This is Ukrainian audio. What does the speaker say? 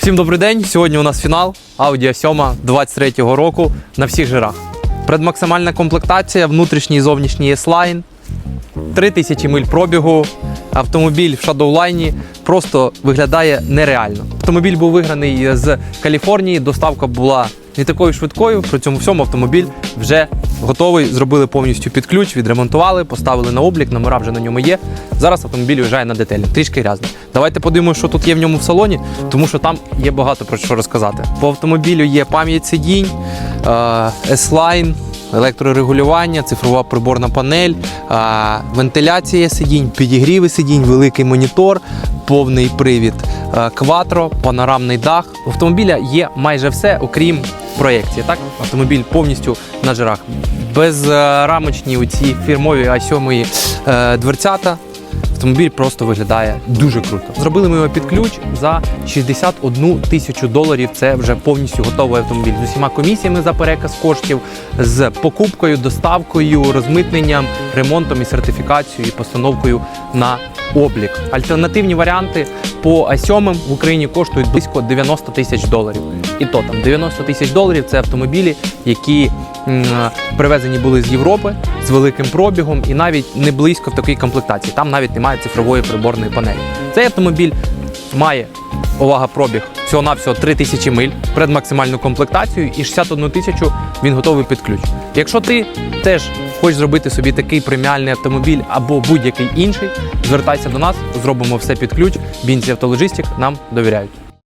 Всім добрий день. Сьогодні у нас фінал Audi 7 23-го року на всіх жирах. Предмаксимальна комплектація, внутрішній і зовнішній S-Line, 3000 миль пробігу. Автомобіль в шадоулайні просто виглядає нереально. Автомобіль був виграний з Каліфорнії. Доставка була не такою швидкою. При цьому всьому автомобіль вже готовий. Зробили повністю під ключ, відремонтували, поставили на облік, номера вже на ньому є. Зараз автомобіль виїжджає на детелі, трішки грязний. Давайте подивимося, що тут є в ньому в салоні, тому що там є багато про що розказати. По автомобілю є пам'ять сидінь, е, S-Line, електрорегулювання, цифрова приборна панель, е, вентиляція сидінь, підігріви сидінь, великий монітор, повний привід е, кватро, панорамний дах. У автомобіля є майже все, окрім проєкції. Так, автомобіль повністю на жирах. Безрамочні оці фірмові А7 е, дверцята. Автомобіль просто виглядає дуже круто. Зробили ми його під ключ за 61 тисячу доларів. Це вже повністю готовий автомобіль з усіма комісіями за переказ коштів, з покупкою, доставкою, розмитненням, ремонтом і сертифікацією і постановкою на облік. Альтернативні варіанти по А7 в Україні коштують близько 90 тисяч доларів. І то там 90 тисяч доларів це автомобілі, які м, привезені були з Європи великим пробігом і навіть не близько в такій комплектації. Там навіть немає цифрової приборної панелі. Цей автомобіль має увага пробіг всього-навсього 3 тисячі миль, предмаксимальну комплектацію і 61 тисячу він готовий під ключ. Якщо ти теж хочеш зробити собі такий преміальний автомобіль або будь-який інший, звертайся до нас, зробимо все під ключ. Бінці Автологістик нам довіряють.